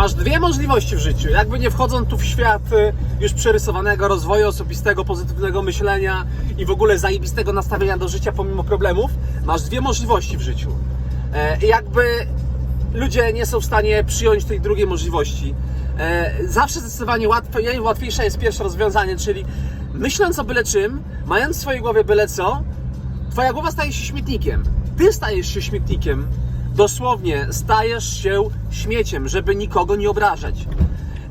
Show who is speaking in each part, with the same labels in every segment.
Speaker 1: Masz dwie możliwości w życiu. Jakby nie wchodząc tu w świat y, już przerysowanego rozwoju osobistego, pozytywnego myślenia i w ogóle zajebistego nastawienia do życia pomimo problemów, masz dwie możliwości w życiu. E, jakby ludzie nie są w stanie przyjąć tej drugiej możliwości. E, Zawsze zdecydowanie łatwe, łatwiejsze jest pierwsze rozwiązanie, czyli myśląc o byle czym, mając w swojej głowie byle co, Twoja głowa staje się śmietnikiem. Ty stajesz się śmietnikiem. Dosłownie stajesz się śmieciem, żeby nikogo nie obrażać.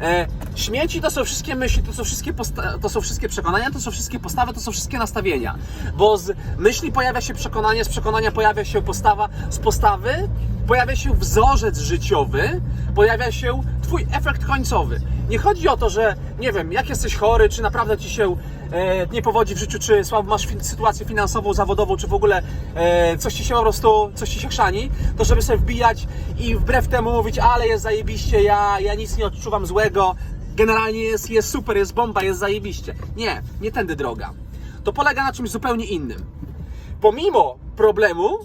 Speaker 1: E, śmieci to są wszystkie myśli, to są wszystkie, to są wszystkie przekonania, to są wszystkie postawy, to są wszystkie nastawienia. Bo z myśli pojawia się przekonanie, z przekonania pojawia się postawa, z postawy pojawia się wzorzec życiowy, pojawia się Twój efekt końcowy. Nie chodzi o to, że nie wiem, jak jesteś chory, czy naprawdę Ci się e, nie powodzi w życiu, czy słabo masz fin- sytuację finansową, zawodową, czy w ogóle e, coś Ci się po prostu, coś Ci się chrzani, to żeby sobie wbijać i wbrew temu mówić, ale jest zajebiście, ja, ja nic nie odczuwam złego, generalnie jest, jest super, jest bomba, jest zajebiście. Nie, nie tędy droga. To polega na czymś zupełnie innym. Pomimo problemu,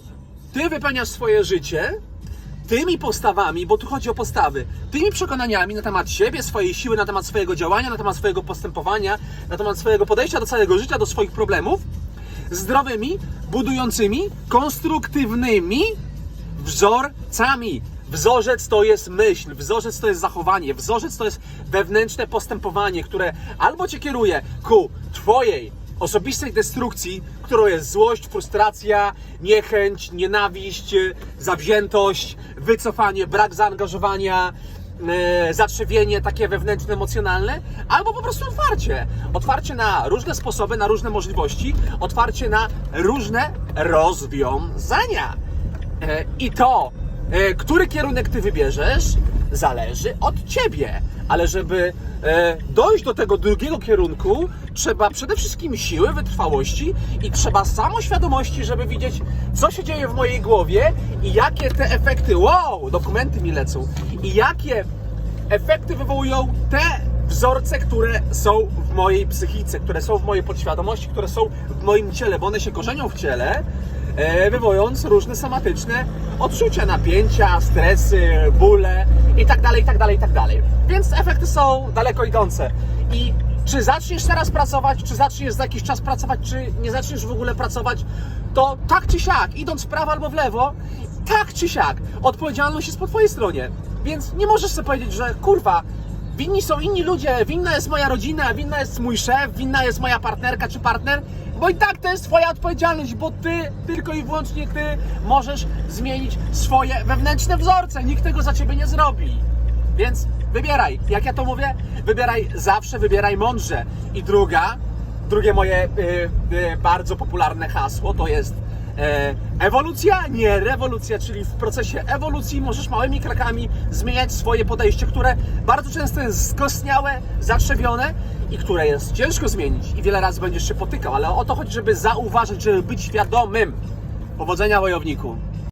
Speaker 1: Ty wypełniasz swoje życie tymi postawami, bo tu chodzi o postawy, tymi przekonaniami na temat siebie, swojej siły, na temat swojego działania, na temat swojego postępowania, na temat swojego podejścia do całego życia, do swoich problemów, zdrowymi, budującymi, konstruktywnymi wzorcami. Wzorzec to jest myśl, wzorzec to jest zachowanie, wzorzec to jest wewnętrzne postępowanie, które albo cię kieruje ku twojej osobistej destrukcji, którą jest złość, frustracja, niechęć, nienawiść, zawziętość, wycofanie, brak zaangażowania, e, zatrzewienie takie wewnętrzne, emocjonalne, albo po prostu otwarcie. Otwarcie na różne sposoby, na różne możliwości, otwarcie na różne rozwiązania. E, I to, e, który kierunek ty wybierzesz, zależy od ciebie. Ale żeby e, dojść do tego drugiego kierunku, trzeba przede wszystkim siły, wytrwałości i trzeba samoświadomości, żeby widzieć, co się dzieje w mojej głowie i jakie te efekty, wow, dokumenty mi lecą, i jakie efekty wywołują te wzorce, które są w mojej psychice, które są w mojej podświadomości, które są w moim ciele, bo one się korzenią w ciele, wywołując różne somatyczne odczucia, napięcia, stresy, bóle i tak dalej, i tak dalej, i tak dalej. Więc efekty są daleko idące. I czy zaczniesz teraz pracować, czy zaczniesz za jakiś czas pracować, czy nie zaczniesz w ogóle pracować, to tak czy siak, idąc w prawo albo w lewo, tak czy siak, odpowiedzialność jest po twojej stronie. Więc nie możesz sobie powiedzieć, że kurwa, winni są inni ludzie, winna jest moja rodzina, winna jest mój szef, winna jest moja partnerka czy partner, bo i tak to jest twoja odpowiedzialność, bo ty, tylko i wyłącznie ty możesz zmienić swoje wewnętrzne wzorce, nikt tego za ciebie nie zrobi. Więc wybieraj, jak ja to mówię, wybieraj zawsze, wybieraj mądrze. I druga, drugie moje y, y, bardzo popularne hasło to jest ewolucja, nie rewolucja, czyli w procesie ewolucji możesz małymi krokami zmieniać swoje podejście, które bardzo często jest skostniałe, zatrzewione i które jest ciężko zmienić i wiele razy będziesz się potykał, ale o to chodzi, żeby zauważyć, żeby być świadomym. Powodzenia wojowniku.